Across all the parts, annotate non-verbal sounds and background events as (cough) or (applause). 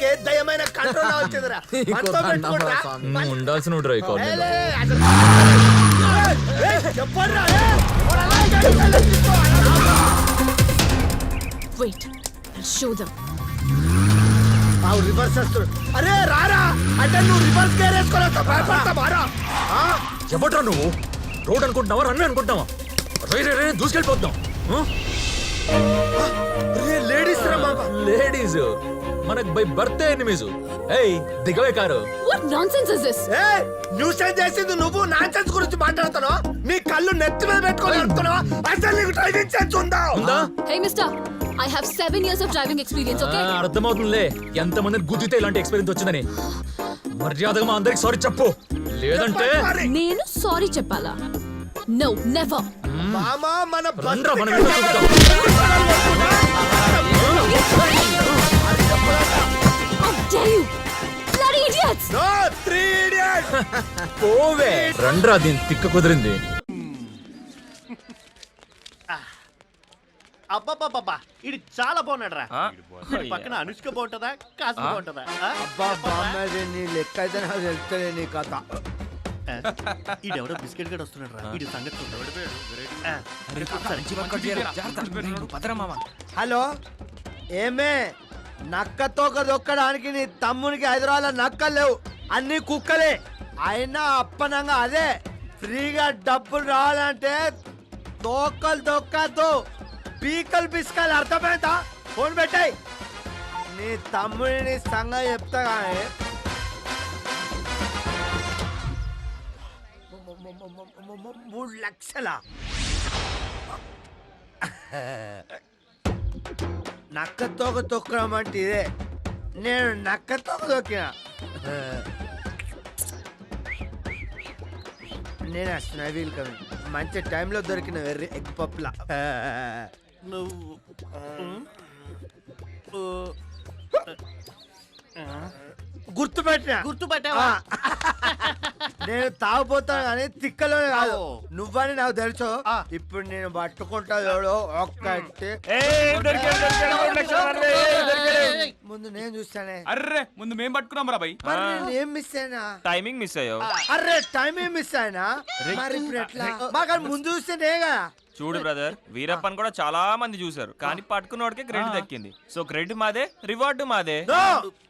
ఏ దయమైన control వచ్చిందిరా? (laughs) మనతో పెట్టుకుంటా నువ్వు ఉండాల్సిన రివర్స్ వస్తుడు అరే రారా. అంటే నువ్వు రివర్స్ గేర్ వేసుకొని వస్తావు, భయపడతా మారా. ఆ? చెప్పట్రా నువ్వు? రోడ్ అనుకుంటున్నావా రన్వే అనుకుంటున్నావా? రే రే రే దూసుకెళ్ళిపోతున్నాం. రే లేడీస్ రా మామ లేడీస్ మనకు బై బర్త్ ఎనిమీస్ ఏయ్ దిగవే car What nonsense is this? ఏ న్యూసెన్స్ చేసింది నువ్వు నాన్సెన్స్ గురించి మాట్లాడుతున్నావు నీ కళ్ళు నెత్తి మీద పెట్టుకొని నడుపుతున్నావా అసలు నీకు డ్రైవింగ్ సెన్స్ ఉందా ఉందా Hey, mister, I have seven years of driving experience, ఆ, okay? అర్థమవుతుందిలే ఎంతమందిని గుద్దితే ఇలాంటి ఎక్స్పీరియన్స్ వచ్చిందని మర్యాదగా మా అందరికి సారీ చెప్పు లేదంటే నేను సారీ చెప్పాలా నో నెవర్ మామ మన చూద్దాం. How dare you? Bloody idiots! No three idiots పోవే రండ్రా దీని తిక్క కుదిరింది అబ్బాబ్బాబ్బా ఇది చాలా బాగున్నాడు రా పక్కన అనుష్క బాగుంటుందా కాస్త బాగుంటుందా ఆ? బామ్మది నీ లెక్క అయితే నాకు తెలుస్తలే నీ కథ ఈడెవడో బిస్కెట్ గడ్ వస్తున్నాడు రా ఇది సంగతి. ఆ. హలో ఏమే నక్క తోక దొక్కడానికి నీ తమ్మునికి హైదరాబాద్ నక్కలు లేవు. అన్ని కుక్కలే. అయినా అప్పనంగా అదే ఫ్రీగా డబ్బులు రావాలంటే తోకలు దొక్కద్దు. పీకలు పిసుకలు అర్థమైందా? ఫోన్ పెట్టాయి. నీ తమ్ముడిని సంగ చెప్తా కానీ మూడు లక్షల? నక్క తోక తొక్కడం అంటే ఇదే నేను నక్క తోక తొక్కిన. నేను వస్తున్నా వీల్ కమింగ్ మంచి టైంలో దొరికిన వెర్రి ఎగ్ పప్పులా. నువ్వు గుర్తుపెట్టిన? గుర్తుపట్టావా? (laughs) నేను తాగుపోతాను కానీ తిక్కలోనే కాదు. నువ్వని నాకు తెలుసు. ఆ. ఇప్పుడు నేను పట్టుకుంటా చూడు ఒక్కటి. ముందు నేను చూస్తానే. అర్రే ముందు మేం పట్టుకున్నాం రా భయ్ మరి నేను ఏం మిస్ అయినా? టైమింగ్ మిస్ అయ్యావు. అరే టైం ఏం మిస్ అయినా మరి ఇప్పుడు ఎట్లా? మాకు ముందు చూస్తేనేగా చూడు బ్రదర్ (laughs) వీరప్పన్ కూడా చాలా మంది చూసారు కానీ పట్టుకున్నోడికే క్రెడిట్ దక్కింది. సో క్రెడిట్ మాదే రివార్డు మాదే.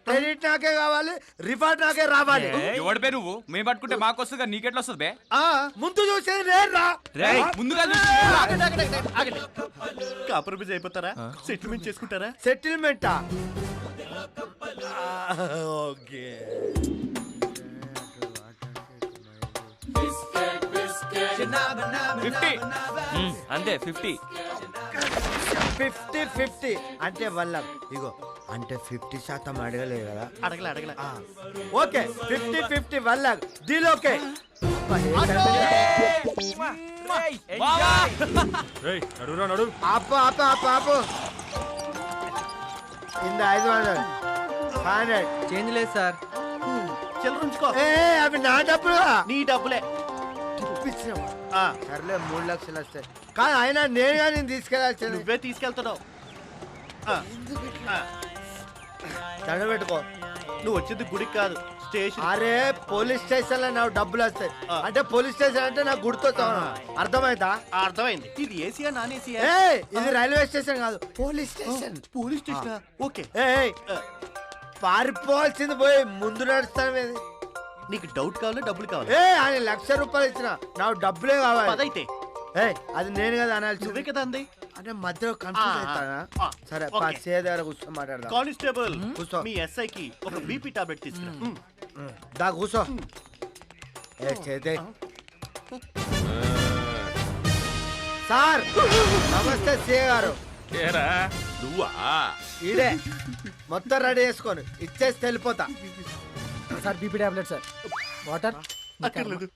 క్రెడిట్ నాకే కావాలి రిఫండ్ నాకే రావాలి. ఎవడి పే నువ్వు? మేము పట్టుకుంటే మాకు వస్తుంది నీకెట్లా వస్తుంది బే? ఆ, ముందు చూసేది రా. ముందుగా చూసి ఆగండి, ఆగండి, ఆగండి, ఆగండి. కాంప్రమైజ్ అయిపోతారా? సెటిల్మెంట్ చేసుకుంటారా? సెటిల్మెంటా ఓకే ఫిఫ్టీ. మ్మ్, అంతే ఫిఫ్టీ. Fifty fifty. అంటే వల్ల ఇగో అంటే ఫిఫ్టీ శాతం అడగలేదు కదా. అడగలే అడగలే. ఆ, ఓకే ఫిఫ్టీ ఫిఫ్టీ వల్ల డీల్ ఓకే. ఆపు ఆపు ఆపు ఆపు. ఇంద ఐదు వందలు. ఫైవ్ హండ్రెడ్ చేంజ్ లేదు సార్. చిల్లర ఉంచుకో. ఏ అవి నా డబ్బులు? నీ డబ్బులే. ఇప్పించినావా? ఆ, సర్లే మూడు లక్షలు వస్తాయి. కానీ ఆయన నేను కానీ తీసుకెళ్ళాల్సింది నువ్వే తీసుకెళ్తున్నావు. పెట్టుకో. నువ్వు వచ్చింది గుడికి కాదు స్టేషన్. అరే పోలీస్ స్టేషన్లో నాకు డబ్బులు వస్తాయి. అంటే పోలీస్ స్టేషన్ అంటే నాకు గుర్తొస్తాను అర్థమైందా? అర్థమైంది. ఇది ఏసీయా నాన్ ఏసీయా ఇది రైల్వే స్టేషన్ కాదు police station. Police station? Okay. పారిపోవాల్సింది పోయి ముందు నడుస్తాను? నీకు డౌట్ కావాలా డబ్బులు కావాలి? ఏ ఆయన లక్ష రూపాయలు ఇచ్చిన. నాకు డబ్బులే కావాలి. పదైతే. ఏ అది నేను కదా నువ్వే అనాల్సింది కదా అంది. అంటే మధ్యలో కన్ఫ్యూజ్ ఆ, అవుతానా? ఆ, సరే ఓకే. పా సే దగ్గర కూర్చో మాట్లాడదాం. కానిస్టేబుల్ కూర్చో. మీ ఎస్ఐకి ఒక బీపీ టాబ్లెట్ తీసుకురా. ఉమ్. దా కూర్చో. ఏ చేతే సార్! నమస్తే సే గారు. నువ్వా? ఈడే మొత్తం రెడీ చేసుకొని ఇచ్చేసి వెళ్ళిపోతా. Sir BP tablet sir. Water? అక్కర్లేదు.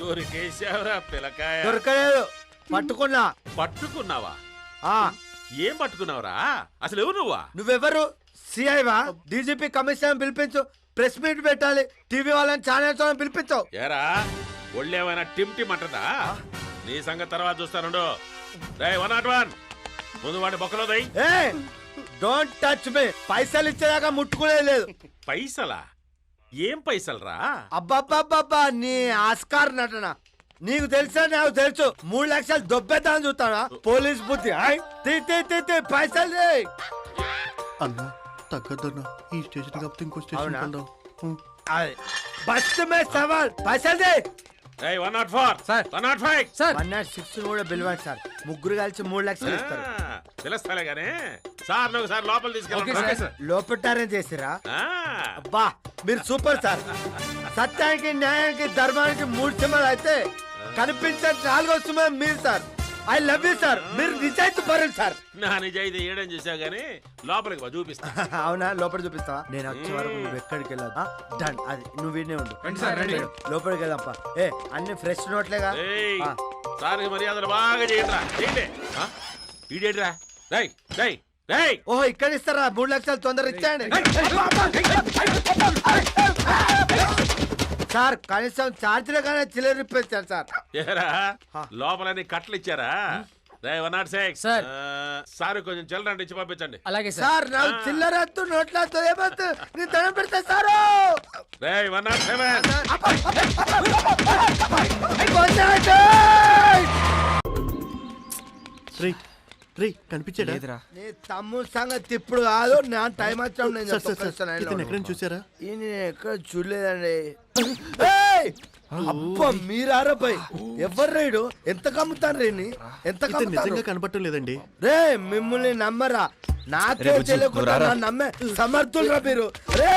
దొరికేశావురా పిల్లకాయ దొరకలేదు. పట్టుకున్నా. పట్టుకున్నావా? ఆ. ఏం పట్టుకున్నావురా? అసలు ఎవరు నువ్వా? నువ్వెవరు? సిఐవా డీజీపీ కమిషనర్ పిలిపించు. ప్రెస్ మీట్ పెట్టాలి. టీవీ వాళ్ళని ఛానల్స్ వాళ్ళని పిలిపించు. ఏరా ఒళ్ళేమైనా టిమ్ టిమ్ అంటదా? నీ సంగతి తర్వాత చూస్తానుండు రే వన్ నాట్ వన్ ముందు వాడి బొక్కలో దై ఏ డోంట్ టచ్ మీ పైసలు ఇచ్చేదాకా ముట్టుకునేది లేదు. పైసలా? ఏం పైసలరా అబ్బబ్బబ్బబ్బా నీ ఆస్కార్ నటన నీకు తెలుసా నాకు తెలుసు మూడు లక్షలు దొబ్బేద్దామని చూస్తానా పోలీస్ బుద్ధి ఆయ్. తీ తీ తీ తీ పైసలు తీ. అన్న తగ్గద్దన్న ఈ స్టేషన్ కాకపోతే ఇంకో అవునా? స్టేషన్ బస్ మే సవాల్ పైసలు తీ. One nought four sir. One nought five sir. One nought six కూడా పిలవండి సార్. ముగ్గురు కలిసి మూడు లక్షలు ఇస్తారు. తెలుస్తాలే గానీ. సార్ లోపల తీసుకెళ్ళండి. చేసిరా అబ్బా మీరు సూపర్ సార్. సత్యానికి న్యాయానికి ధర్మానికి మూడు సింహాలు అయితే కనిపించే నాలుగో సింహం మీరు sir. I love you sir మీరు నిజాయితీ పరులు సార్ నా నిజాయితీ ఏడని చేసావు గానీ లోపలికి పో, చూపిస్తా అవునా లోపల చూపిస్తావా నేను వచ్చే వరకు నువ్వు ఎక్కడికి వెళ్ళదు డన్ అది నువ్వు వీడినే ఉండు రండి సార్, రండి. లోపలికి వెళ్దాంపా ఏ అన్ని ఫ్రెష్ నోట్లేగా ఏయ్ ఆ. సార్కి మర్యాదలు బాగా చేయండిరా చేయండి ఆ? ఈడేంటిరా రై రై ఓహో ఇక్కడ ఇస్తారా మూడు లక్షలు తొందర ఇచ్చేయండి సార్ కనీసం ఛార్జీలు కానీ చిల్లర ఇప్పించారు సార్. ఏరా? లోపలని కట్టలు ఇచ్చారా? రై one nought six sir. Sir కొంచెం చిల్లరండి ఇచ్చి పంపించండి. అలాగే సార్. సార్ నాకు చిల్లర వద్దు నోట్లతో ఏమొద్దు. నేను దండం పెడతా సారు. రై వన్ నాట్ సెవెన్ రే రే కనిపించాడా? నీ తమ్ముడు సంగతి ఇప్పుడు కాదు నా టైం వచ్చాం నేను సార్ సార్ ఇతను ఎక్కడైనా చూసారా ఈ నేను ఎక్కడ చూడలేదండి! అబ్బా మీరారా పై ఎవరు రేడు ఎంత కమ్ముతాను రేని ఎంత నిజంగా కనపడటం లేదండి. రే మిమ్మల్ని నమ్మరా? నాకే తెలియకుండా నన్ను నమ్మే సమర్థులరా మీరు. రే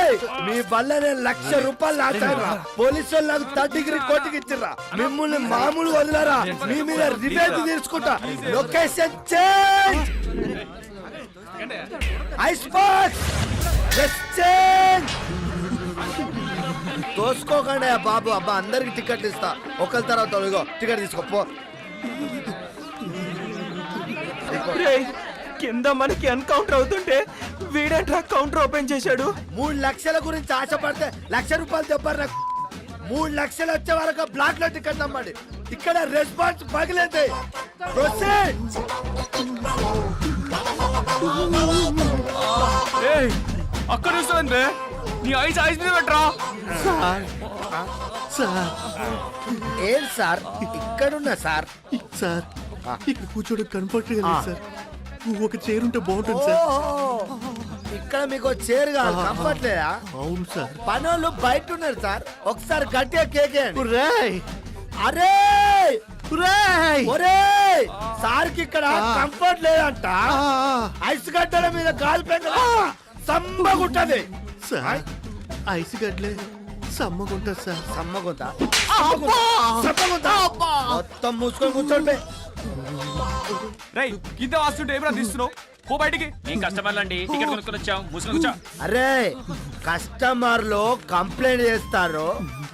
మీ వల్ల నేను లక్ష రూపాయలు లాచారా పోలీసు వాళ్ళు నాకు థర్డ్ డిగ్రీ కోటికి ఇచ్చిర్రా. మిమ్మల్ని మామూలు వదిలేరా? మీ మీద రివేంజ్ తీసుకుంటా. Location change! Ice box! Change తోసుకోకండి ఆ బాబు. అబ్బా అందరికి టికెట్ ఇస్తా. ఒకరి తర్వాత ఇగో టికెట్ తీసుకో పో. రేయ్, కింద మనకి ఎన్కౌంటర్ అవుతుంటే వీడేంట్రా కౌంటర్ ఓపెన్ చేశాడు? మూడు లక్షల గురించి ఆశపడితే లక్ష రూపాయలు చెప్పారు నాకు మూడు లక్షలు వచ్చే వరకు బ్లాక్లో టికెట్ నమ్మండి. ఇక్కడ రెస్పాన్స్ పగిలింది. అక్కడ బే నీ ఐస్ ఐస్ మీద పెట్టరా? సార్. సార్. ఏం సార్? ఇక్కడున్నా సార్. సార్ ఇక్కడ కూర్చోడం కంఫర్ట్గా లేదు సార్ ఒక చైర్ ఉంటే బాగుంటుంది సార్. ఇక్కడ మీకు చైర్ కాదు కంఫర్ట్ లేదా అవును సార్. పనోళ్ళు బయట ఉన్నారు సార్. ఒకసారి గట్టిగా రేయ్ అరే! సార్కి ఇక్కడ కంఫర్ట్ లేదంట. ఐస్ గడ్డల మీద గాలి పెంక సమ్మగుంటది సార్. ఐస్ గడ్లే. సమ్మగుంటుంది సార్. సమ్మగుంట? సమ్మగుంట? మొత్తం మూసుకొని కూర్చోండి. రై కింద వాస్తుంటే ఏమైనా తీస్తున్నావు? పో బయటికి. ఏం కస్టమర్లు అండి టికెట్ కొనుక్కొని వచ్చాం. ముసుగు వచ్చాం అరే కస్టమర్లు కంప్లైంట్ చేస్తారు.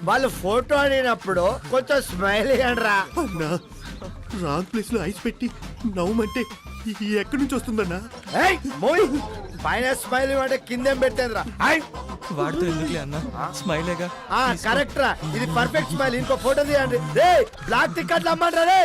వాళ్ళు ఫోటో అడిగినప్పుడు కొంచెం స్మైల్ రా. అన్నా రాంగ్ ప్లేస్లో ఐస్ పెట్టి నవ్వమంటే ఎక్కడి నుంచి వస్తుందన్నా? ఏయ్ మోయ్. పైన స్మైల్ అంటే కిందేం పెట్టేదిరా? ఐ వాడితో ఎందుకులే అన్న? స్మైలేగా? ఆ కరెక్ట్ రా ఇది పర్ఫెక్ట్ స్మైల్. ఇంకో ఫోటో తీయండి. రే బ్లాక్ టికెట్లు అమ్మంటారా రే.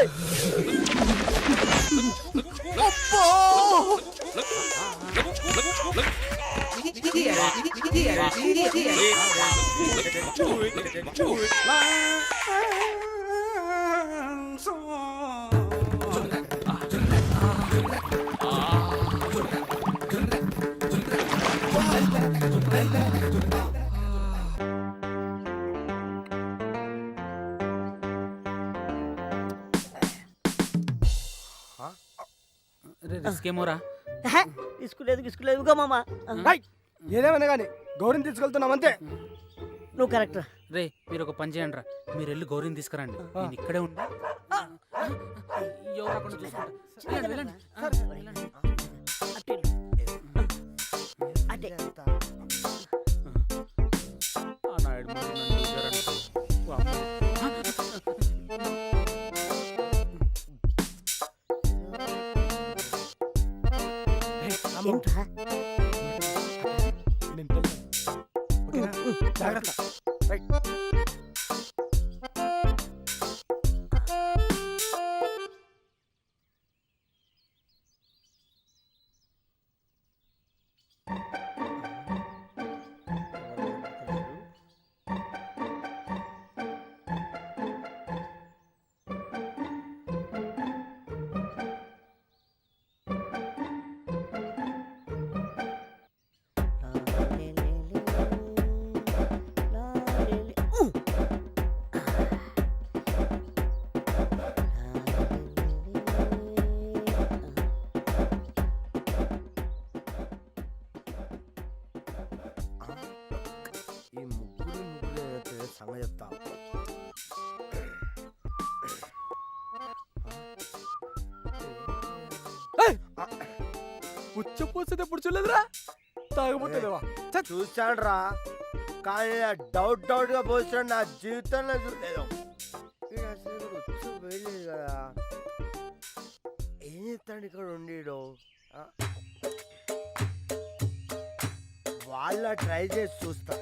తీసుకులేదు ఇదిగో మామ. ఏదేమైనా కానీ గౌరవం తీసుకెళ్తున్నాం అంతే. నువ్వు కరెక్ట్ రే. మీరు ఒక పని చేయండి రా. మీరు వెళ్ళి గౌరవం తీసుకురండి నేను ఇక్కడే ఉండి ఎవరు అక్కడ చూసుకుంటా. ఈ ముగ్గురు ముగ్గురు సంగతి చెప్తా చూడలేదురా తాగబోతుందేవా చూశాను రా కానీ డౌట్ డౌట్గా పోసిన నా జీవితంలో చూడలేదు. ఇక్కడ కదా. ఏం ఉండీడు? వాళ్ళ ట్రై చేసి చూస్తా.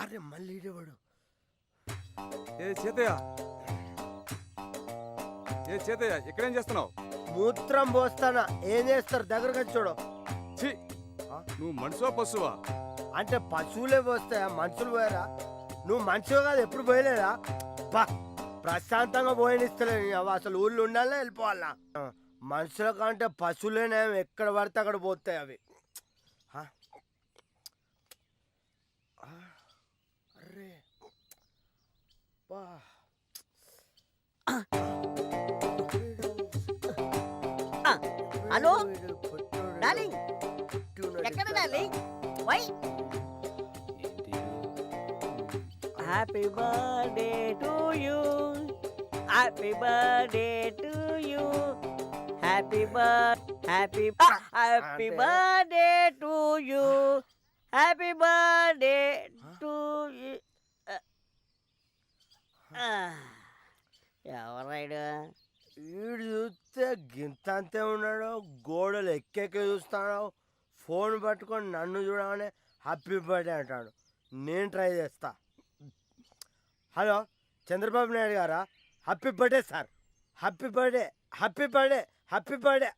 అరే మళ్ళీ ఈడేవాడు ఏ చేతయ్య. ఏ చేతయ్య ఇక్కడేం చేస్తున్నావు? మూత్రం పోస్తానా? ఏం చేస్తారు? దగ్గరకు వచ్చి చూడు. ఛీ! నువ్వు మనిషివా పశువా? అంటే పశువులే పోస్తాయా? మనుషులు పోయారా? నువ్వు మనిషివి కాదు ఎప్పుడు పోయలేదా? బా ప్రశాంతంగా పోయనిస్తలేను. అవి అసలు ఊళ్ళో ఉండాలనే వెళ్ళిపోవాలా ఆ, మనుషుల కంటే పశువులేనే ఎక్కడ పడితే అక్కడ పోతాయి అవి. ఆ? ఆ, అర్రే. బా. ఆ, హలో? డార్లింగ్, ఎక్కడ darling? Why! Happy birthday to you happy birthday to you happy birth happy happy birthday to you happy birthday to you ఎవరైడు వీడు చూస్తే గింత అంతే ఉన్నాడు గోడలు ఎక్కెక్కి చూస్తాడు ఫోన్ పట్టుకొని నన్ను చూడగానే హ్యాపీ బర్త్డే అంటాడు. నేను ట్రై చేస్తా. హలో చంద్రబాబు నాయుడు గారా? Happy birthday sir. Happy birthday happy birthday happy birthday.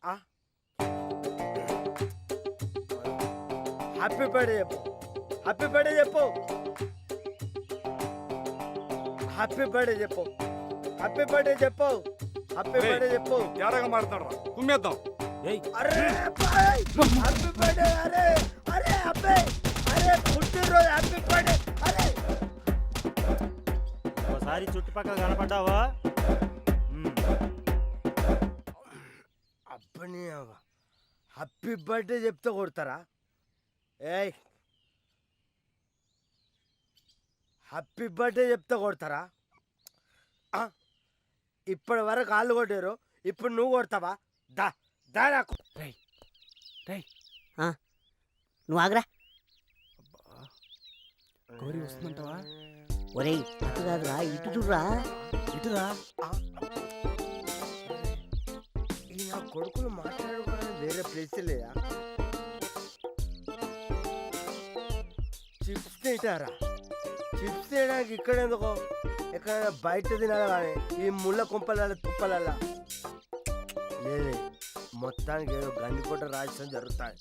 Happy birthday చెప్పు. హ్యాపీ బర్త్డే చెప్పు. హ్యాపీ బర్త్డే చెప్పు. హ్యాపీ బర్త్డే చెప్పు. హ్యాపీ బర్త్డే చెప్పు. తేడాగా మారుతాడు రా. కుమ్మేద్దాం. అరే హ్యాపీ బర్త్డే అరే అరే అబ్బాయ్ అరే పుట్టినరోజు హ్యాపీ బర్త్డే అరే. ఒకసారి చుట్టుపక్కల కనపడ్డావా? అబ్బని హ్యాపీ బర్త్డే చెప్తే కొడతారా? ఏయ్. హ్యాపీ బర్త్డే చెప్తే కొడతారా? ఆ? ఇప్పటి వరకు కాళ్ళు కొట్టారు. ఇప్పుడు నువ్వు కొడతావా? దా దా నాకు నువ్వు ఆగ్రా. గౌరీ వస్తుందంటావా? ఒరేయ్ అటు కాదురా ఇటు చూడరా. ఇటురా ఈ నా కొడుకులు మాట్లాడుకోవడానికి వేరే ప్లేస్ లేదా చిప్స్ తింటారా? చిప్స్ తినడానికి ఇక్కడ ఎందుకో? ఎక్కడైనా బయట తినాలి కానీ ఈ ముళ్ళ కుంపల తుప్పలల్లా? లేదే మొత్తానికి ఏదో గండికోట రాజ్యం జరుగుతాయి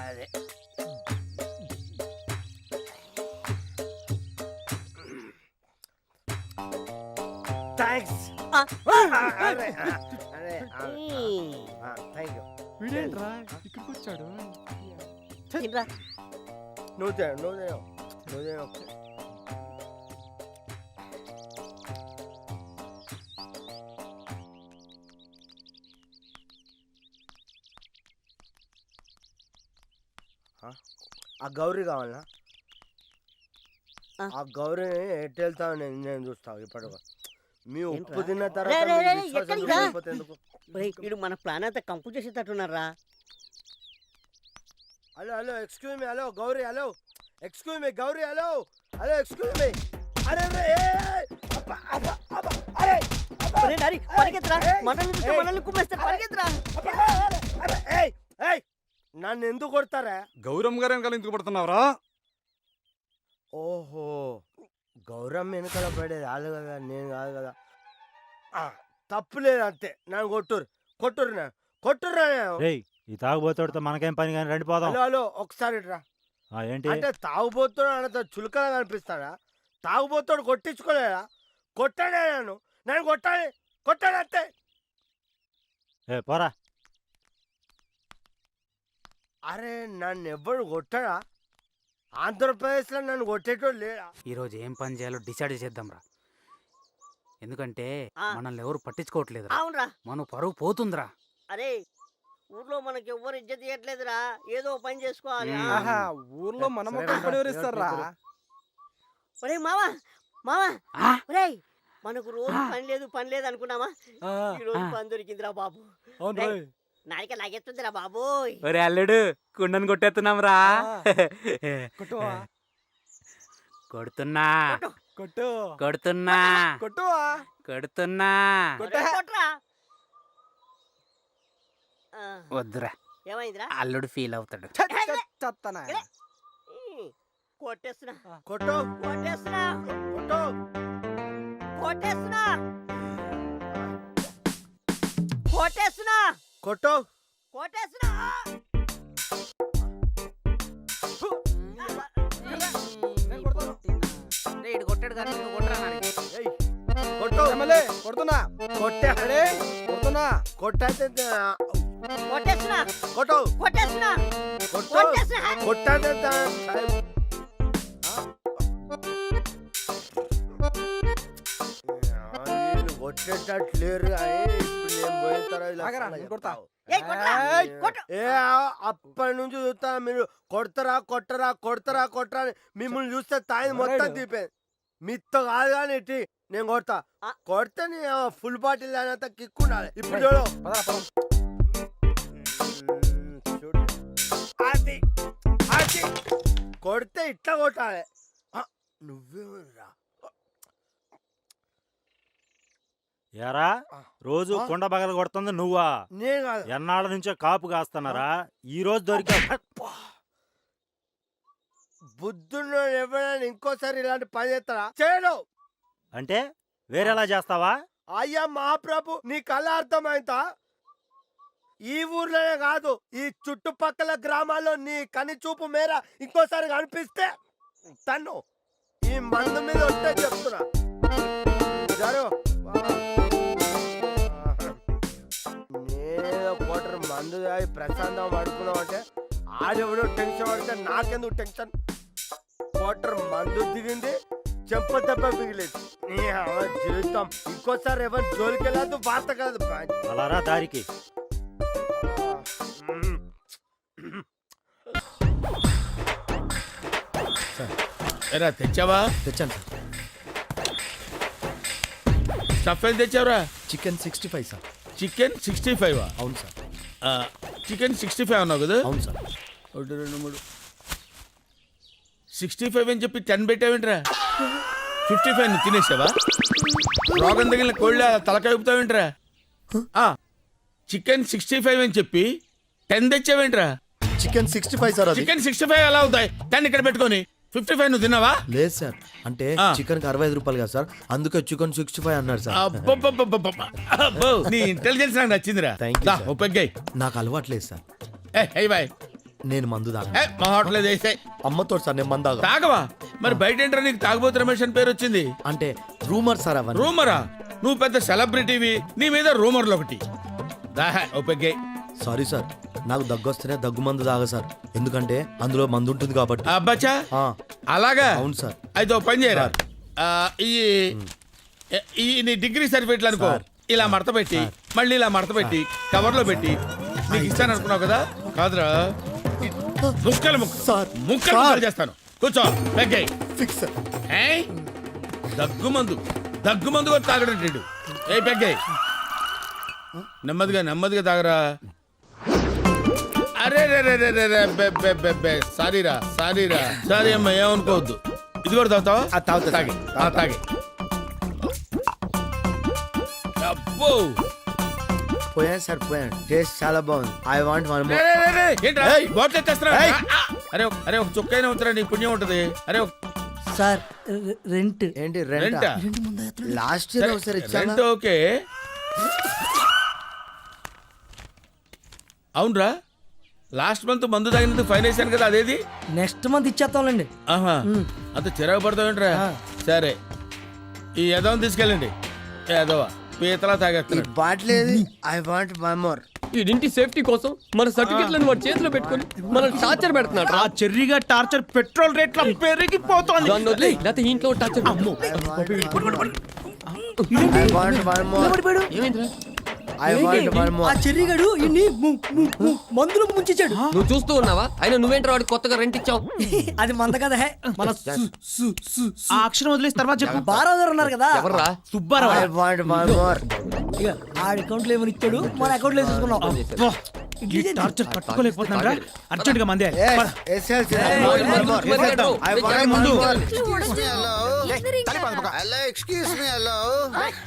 అదే. థ్యాంక్స్ ఆ. అరే అరే థ్యాంక్ యూ వీడేంట్రా ఇక్కడికి వచ్చాడు తినరా నువ్వు తిన నువ్వు తిన నువ్వు తిన ఆ గౌరీ కావాలా ఆ. గౌరీని ఎటు వెళ్తావు నేను నేను చూస్తావు ఇప్పటిగా మీ ఉప్పు? తిన్న తర్వాత మీ విశ్వాసం వీడు మన ప్లాన్ అంతా కంపు చేసేటట్టున్నారా hello hello excuse me hello Gauri hello excuse me Gauri hello hello excuse me అరే అరే ఏ, ఏ, అబ్బా, అబ్బా, అబ్బా, అరే డాడీ పరిగెత్తరా? ఏయ్, మనల్ని మనల్ని కుమ్మేస్తారు పరిగెత్తరా? ఏయ్, ఏయ్, నన్ను ఎందుకు కొడతారా? గౌరమ్మ గారు వెనకాల ఎందుకు పడుతున్నావురా? ఓహో. గౌరవం వెనకాల పడేది వాళ్ళు కదా నేను కాదు కదా. ఆ, తప్పు లేదు అంతే నన్ను కొట్టురు కొట్టురు నా కొట్టుర్రా నేను. ఈ తాగుబోతాడుతో మనకేం పని కానీ రండి పోదాం. హలో హలో ఒకసారి రా. ఆ, ఏంటి? అంటే తాగుబోతాడు అంత చులకగా కనిపిస్తాడా తాగుబోతాడు కొట్టించుకోలేదా కొట్టాడే నన్ను. నన్ను కొట్టాలి. కొట్టాడు అంతే. ఏ పోరా. అరే నన్ను ఎవ్వడు కొట్టడా? ఆంధ్రప్రదేశ్లో నన్ను కొట్టేటోడు లేడా? ఈరోజు ఏం పని చేయాలో డిసైడ్ చేద్దాం రా. ఎందుకంటే ఆ. మనల్ని ఎవరు పట్టించుకోవట్లేదురా అవునరా మన పరువు పోతుందిరా. అరే ఊర్లో మనకి ఎవ్వరు ఇజ్జత్ ఇవ్వట్లేదురా ఏదో పని చేసుకోవాలి. ఆహా, ఊర్లో మన ఒరే మావా మావా. ఆ? ఒరేయ్ మనకు రోజు. పని లేదు పని లేదు అనుకున్నామా ఈ రోజు పని దొరికిందిరా బాబు. రేయ్, నాడిక లాగెత్తుందిరా బాబోయ్. ఒరే అల్లుడు కుండను కొట్టేస్తున్నాం రా కొడుతున్నా. కొట్టు. కొడుతున్నా. కొడుతున్నా. ఆ, వద్దురా. ఏమైందిరా? అల్లుడు ఫీల్ అవుతాడు. ఈ, కొట్టేస్తున్నా. కొట్టు కొట్టేస్తున్నా. కొట్టు. కొట్టేస్తున్నా. కొట్టేస్తున్నా. కొట్టు. కొట్టేస్తున్నా. కొట్టాడు కానీ కొట్టరా నాని. ఏయ్, కొట్టు. కొడుతున్నా. కొట్టాడే. కొడుతున్నా. కొట్టేస్తున్నా కొట్టు. కొట్టేస్తున్నా కొట్టేస్తున్నా అప్పటి నుంచి చూస్తా మీరు. కొడతారా కొట్టరా కొడతారా కొట్టరా మిమ్మల్ని చూస్తే తాయి మొత్తం తీపేది మీతో కాదు కానీ ఇట్టి నేను కొడతా. కొడితే నీ ఫుల్ బాటిల్ అయినంత కిక్ ఉండాలి. ఇప్పుడు చూడు. అది అది. కొడితే ఇట్లా కొట్టాలి. నువ్వేమరా? ఎరా రోజు? కుండ బగల కొడుతుంది నువ్వా? ఎన్నాళ్ళ నుంచో కాపు కాస్తున్నారా? ఈ రోజు దొరికా బుద్ధుడు ఎవరైనా ఇంకోసారి ఇలాంటి పని చేస్తారా చేయడు అంటే వేరేలా చేస్తావా? అయ్యా మహాప్రభు నీ కళ అర్థమైందా? ఈ ఊర్లోనే కాదు ఈ చుట్టుపక్కల గ్రామాల్లో నీ కని చూపు మేర ఇంకోసారి కనిపిస్తే తన్ను. ఈ మందు మీద ఉంటే చెప్తున్నా. జరు నేను కోటర్ మందు ప్రశాంతం పడుకున్నావు అంటే ఆడెవడో టెన్షన్ పడితే నాకెందుకు టెన్షన్? కోటర్ మందు దిగింది చెంప దెబ్బ మిగిలేదు. నీ జీవితం. ఇంకోసారి ఎవరు జోలికి వెళ్ళదు వార్త కాదు అలారా దారికి. ఎరా తెచ్చావా? తెచ్చాను సార్. స్టఫ్ ఏం తెచ్చావురా? Chicken sixty five sir. Chicken sixty five అవును సార్. చికెన్ సిక్స్టీ ఫైవ్ అన్నావు కదా? అవును సార్. ఒకటి రెండు మూడు. సిక్స్టీ ఫైవ్ అని చెప్పి టెన్ పెట్టావేంట్రా? ఫిఫ్టీ ఫైవ్ నువ్వు తినేసావా? రోగం తగిలిన కోళ్ళ తలకాయ ఊపుతావేంట్రా? చికెన్ సిక్స్టీ ఫైవ్ అని చెప్పి ten తెచ్చావేంట్రా? Chicken sixty five sir chicken sixty five ఎలా అవుతాయి? టెన్ ఇక్కడ పెట్టుకొని. ఫిఫ్టీ ఫైవ్ నువ్వు తిన్నావా? లేదు సార్. అంటే. చికెన్కి అరవై ఐదు రూపాయలు కదా సార్. అందుకే చికెన్ సిక్స్టీ ఫైవ్ అన్నారు సార్. అబ్బబ్బబ్బబ్బబ్బ. అబ్బో, నీ ఇంటెలిజెన్స్ నాకు నచ్చిందిరా. Thank you, the, sir. ఓ పెగ్గాయి నాకు అలవాట్లేదు సార్. ఏ హై బాయ్. నేను మందు తాగా ఏ మా హోటల్ వేసాయి అమ్మతో సార్ నేను మందు తాగా తాగవా? మరి బయట ఏంట్రా నీకు తాగుబోతు రమేష్ అని పేరు వచ్చింది? అంటే రూమర్ సార్ అవన్నీ. రూమరా? నువ్వు పెద్ద సెలబ్రిటీవి. నీ మీద రూమర్లు ఒకటి. దాహ ఓ పెగ్గాయి సారీ సార్. నాకు దగ్గు వస్తేనే దగ్గు మందు తాగా సార్. ఎందుకంటే అందులో మందు ఉంటుంది కాబట్టి అబ్బాచా? ఆ, అలాగా? అవును సార్. అయితే ఓ పని చేయరా? ఆ, ఈ ఈ నీ డిగ్రీ సర్టిఫికెట్లు అనుకో. ఇలా మడత పెట్టి మళ్ళీ ఇలా మడత పెట్టి కవర్లో పెట్టి నీకు ఇస్తాను అనుకున్నావు కదా? కాదురా. ముక్కలు ముక్కలు సార్. ముక్కలు సార్. ముక్కలు చేస్తాను. కూర్చో పెగ్గాయి ఫిక్స్ సార్. ఏయ్ దగ్గు మందు దగ్గు మందు కూడా తాగడంటాడు. ఏ పెగ్గాయి నెమ్మదిగా నెమ్మదిగా తాగరా. అరే రే రే రే రే రే బె బె బె బె. సారీరా సారీరా. సారీ అమ్మ ఏమనుకోవద్దు. ఇది కూడా తాగుతావా? ఆ, తాగుతా, తాగి. ఆ, తాగి. అబ్బో! పోయాను సార్ పోయాను టేస్ట్ చాలా బాగుంది. ఐ వాంట్ వన్ రే, రే, రే, రే, ఏంట్రా? ఏయ్. బాటిల్ ఎత్తేస్తున్నావా? ఏయ్. ఆ, ఆ. అరే ఒక- అరే ఒక చుక్కైనా ఉంటురా నీ పుణ్యం ఉంటది. అరే ఒక- సార్ రెంట్. ఏంటి రెంటా? రెంట్? లాస్ట్ ఇయర్ ఒకసారి రెంట్ ఓకే. అవునరా? లాస్ట్ మంత్ మందు తాగినందుకు ఫైన్ వేసాను కదా అదేది? నెక్స్ట్ మంత్ ఇచ్చేస్తాంలేండి. ఆహా అంత చిరాకు పడతావేంట్రా సరే ఈ యదవని తీసుకెళ్ళండి. యదవ పీతలా ఈ తాగేస్తున్నాడు బాటిల్ ఏది? ఐ వాంట్ వన్ మోర్ ఇంటి సేఫ్టీ కోసం మన సర్టిఫికెట్లను వాడి చేతిలో పెట్టుకొని మనం టార్చర్ పెడుతున్నాడు ఆ చెర్రీగా టార్చర్ పెట్రోల్ రేట్ల పెరిగిపోతోంది. దాన్ని లేకపోతే ఇంట్లో టార్చర్ ఐ మోర్ చెర్రిగడు ఇన్ని మందులు ముంచాడు నువ్వు చూస్తూ ఉన్నావా? అయినా నువ్వేంట్రా వాడికి కొత్తగా రెంట్ ఇచ్చావు? అది మంద కదా హే. మన ఆ అక్షరం వదిలేసి తర్వాత చెప్పు. బారాదర్ ఉన్నారు కదా. ఎవర్రా? Subbarao I want one more ఇక ఆ అకౌంట్లో ఏమని ఇచ్చాడు? మన అకౌంట్లో అబ్బా, ఈ టార్చర్ తట్టుకోలేకపోతున్నారా అర్జెంట్ గా మందే పద. ఎస్ఎల్సి ఐ వాంట్ ముందు. Hello excuse me hello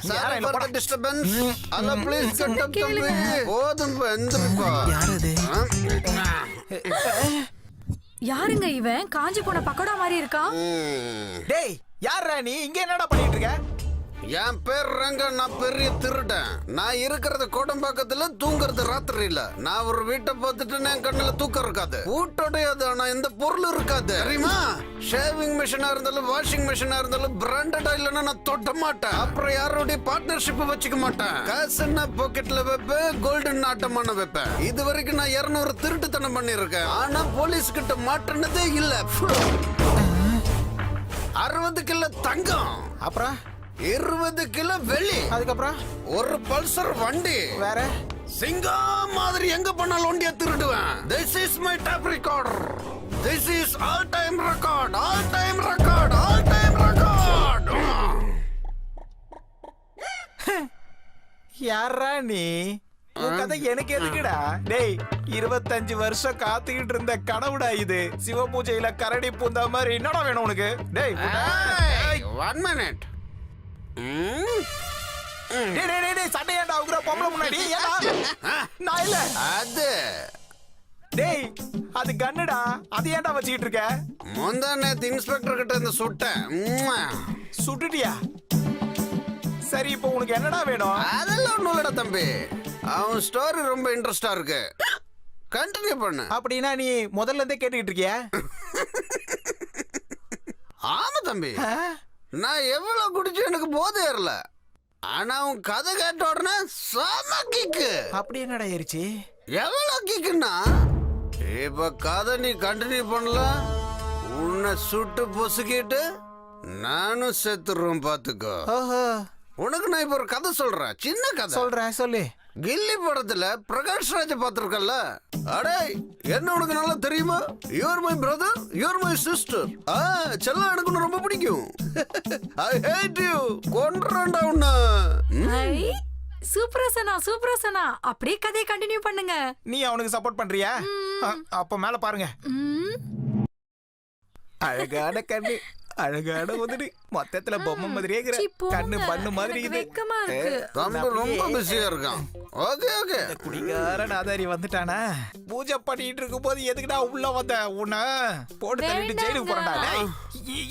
sorry for the disturbance hello please cut up தம்பி போதும் எந்திருப்பா யாருங்க இவன் காஞ்சி போன பக்கோடா மாதிரி இருக்கான் டேய் யாரா நீ இங்க என்னடா பண்ணிட்டு இருக்க என் பேர் ரங்க நான் பெரிய திருடன். நான் இருக்கிறது கோடம்பாக்கத்துல தூங்குறது ராத்திரியில. நான் ஒரு வீட்டை பார்த்துட்டு என் கண்ணுல தூக்கம் இருக்காது. வீட்டோடையது ஆனா எந்த பொருள் இருக்காது. தெரியுமா? ஷேவிங் மிஷினா இருந்தாலும் வாஷிங் மிஷினா இருந்தாலும் பிராண்டடா இல்லைன்னா நான் தொட்ட மாட்டேன். அப்புறம் யாரோடைய பார்ட்னர்ஷிப் வச்சுக்க மாட்டேன். காசுன்னா பாக்கெட்ல வைப்பேன் கோல்டன் ஆட்டமான வைப்பேன். இது வரைக்கும் நான் இருநூறு திருட்டுத்தனம் பண்ணியிருக்கேன். ஆனா போலீஸ் கிட்ட மாட்டினதே இல்ல. அறுபது கிலோ தங்கம். அப்புறம்? இருபது கிலோ வெள்ளி அதுக்கப்புறம்? ஒரு பல்சர் வண்டி. வேற? சிங்கம் மாதிரி எங்க பண்ணாலும் வண்டியை திருடுவேன். This is my top record this is all time record all time record all time record யாரா நீ? கதை எனக்கு எதுக்குடா? டேய் இருபத்தஞ்சு வருஷம் காத்துக்கிட்டு இருந்த கனவுடா இது. சிவ பூஜையில கரடி பூந்த மாதிரி என்னடா வேணும் உனக்கு? டேய் ஒன் மினிட் சண்டை ஏன்டா உக்குற பொம்பளை முன்னாடி (laughs) நான் இல்ல. அது. டேய் அது கன்னுடா. அது ஏன்டா வச்சுக்கிட்டு இருக்க? முந்தா நேத்து இன்ஸ்பெக்டர் கிட்ட இருந்து சுட்டேன். சுட்டுட்டியா? சரி இப்போ உனக்கு என்னடா வேணும்? அதெல்லாம் ஒண்ணும் இல்லடா தம்பி. அவன் ஸ்டோரி ரொம்ப இன்ட்ரெஸ்டா இருக்கு. கண்டினியூ பண்ணு. அப்படின்னா நீ முதல்ல இருந்தே கேட்டுக்கிட்டு இருக்கியா? ஆமா தம்பி. நான் எவ்வளவு குடிச்சு எனக்கு போதை ஏறல. ஆனா உன் கதை கேட்ட உடனே செம கிக்கு அப்படி என்னடா ஏறிச்சு? எவ்வளவு கிக்குன்னா இப்ப கதை நீ கண்டினியூ பண்ணல. உன்னை சுட்டு பொசுக்கிட்டு நானும் செத்துருவேன் பாத்துக்கோ. ஓஹோ. உனக்கு நான் இப்ப ஒரு கதை சொல்றேன். சின்ன கதை. சொல்றேன் சொல்லு. கில்லி படத்துல பிரகாஷ் ராஜ் பாத்திருக்கல அடே என்ன உனக்கு நல்லா தெரியுமா? Your my brother your my sister ஆ செல்லம் எனக்கு ரொம்ப பிடிக்கும். ஐ ஹேட் யூ கொன்றேன்டா உன்னை. சூப்பரா சனா சூப்பரா சனா அப்படியே கதையை கண்டினியூ பண்ணுங்க. நீ அவனுக்கு சப்போர்ட் பண்றியா? அப்ப மேல பாருங்க. அழகான கண்ணு அழகான உதடு மொத்தத்துல பொம்மை மாதிரியே இருக்கிற. கண்ணு பண்ணு மாதிரி இது. தம்பி ரொம்ப பிஸியா இருக்கான். Okay okay. குடிகார நாதாரி வந்துட்டானா? பூஜை பண்ணிட்டு இருக்கும் போது எதுக்குடா உள்ள வந்த? உன்னை போட்டு தள்ளிட்டு ஜெயிலுக்கு போறடா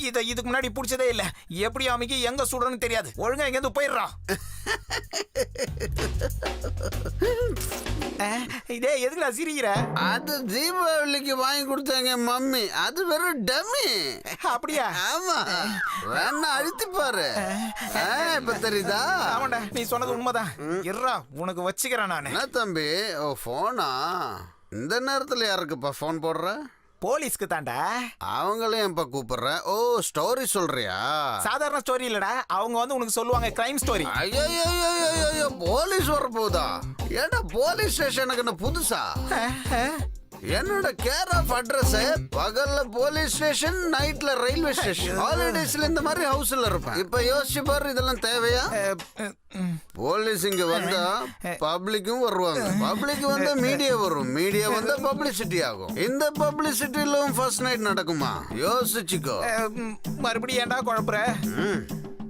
இத இதுக்கு முன்னாடி புடிச்சதே இல்ல. எப்படி அமைக்க எங்க சுடணும்னு தெரியாது. ஒழுங்கா எங்க இருந்து போயிடுறான் (laughs) இதே எதுக்குடா சிரிக்கிற? அது தீபாவளிக்கு வாங்கி கொடுத்தாங்க மம்மி. அது வெறும் டம்மி. அப்படியா? ஆமா. வேணா அழுத்தி பாரு. இப்ப தெரியுதா? ஆமாண்டா நீ சொன்னது உண்மைதான். இருடா உனக்கு வச்சுக்கிறேன் நானு. என்ன தம்பி? ஓ போனா இந்த நேரத்துல யாருக்குப்பா ஃபோன் போடுற? போலீஸ்க்கு தாண்டா அவங்களையும் இப்ப கூப்பிடுற? ஓ ஸ்டோரி சொல்றியா? சாதாரண ஸ்டோரி இல்லடா. அவங்க வந்து உனக்கு சொல்லுவாங்க கிரைம் ஸ்டோரி ஐயோ போலீஸ் வர போதா ஏடா போலீஸ் ஸ்டேஷனுக்கு என்ன புதுசா? என்னோட கேர் ஆஃப் அட்ரஸ் பகல்ல போலீஸ் ஸ்டேஷன் நைட்ல ரயில்வே ஸ்டேஷன் ஹாலிடேஸ்ல இந்த மாதிரி ஹவுஸ்ல இருப்பேன். இப்ப யோசிச்சு பாரு இதெல்லாம் தேவையா? போலீஸ் இங்க வந்தா பப்ளிக்கும் வருவாங்க. பப்ளிக் வந்தா மீடியா வரும். மீடியா வந்தா பப்ளிசிட்டி ஆகும். இந்த பப்ளிசிட்டில ஃபர்ஸ்ட் நைட் நடக்குமா? யோசிச்சுக்கோ. மறுபடியும் ஏன்டா குழப்புற?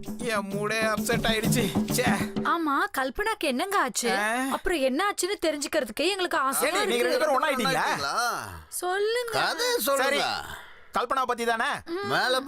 என் மூடே அப்செட் ஆயிடுச்சு. ச்சே. ஆமா கல்பனாக்கு என்னங்க ஆச்சு? அப்புறம் என்ன ஆச்சுன்னு தெரிஞ்சுக்கிறதுக்கு எங்களுக்கு ஆசையா ஏண்டி, நீங்க ரெண்டு பேரும்? சொல்லுங்க. கதை சொல்லுங்க. கல்பனா பத்தி தானே மேல